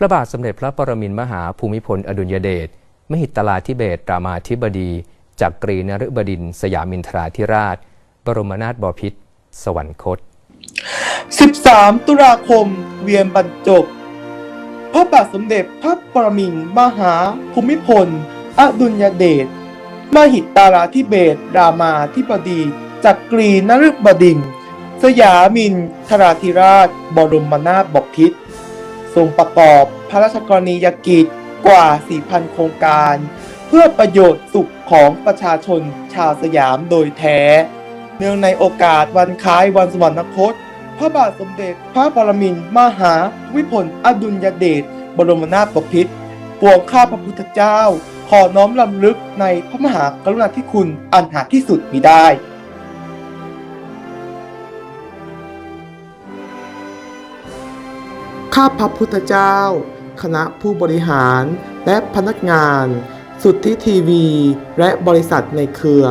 พระบาทสมเด็จพระปรมินทรมหาภูมิพลอดุลยเดชมหิตลาธิเบศรามาธิบดีจากกรีนฤบดิน สยามินทราธิราช บรมนาถบพิตรสวรรคต 13 ตุลาคม เวียนบรรจบ พระบาทสมเด็จพระปรมินทรมหาภูมิพล อดุลยเดช มหิตราธิเบศรามาธิบดีจักรีนฤบดิน สยามินทราธิราช บรมนาถบพิตร ทรงประกอบพระราชกรณียกิจกว่า 4,000 โครงการ เพื่อประโยชน์สุขของประชาชนชาวสยามโดยแท้ เนื่องในโอกาสวันคล้ายวันสวรรคต พระบาทสมเด็จพระปรมินทรมหาภูมิพลอดุลยเดชบรมนาถบพิตรปวงข้าพระพุทธเจ้า ขอน้อมลำลึกในพระมหากรุณาธิคุณอันหาที่สุดมิได้ ข้าพระพุทธเจ้า คณะผู้บริหารและพนักงาน สุทธิทีวี และบริษัทในเครือ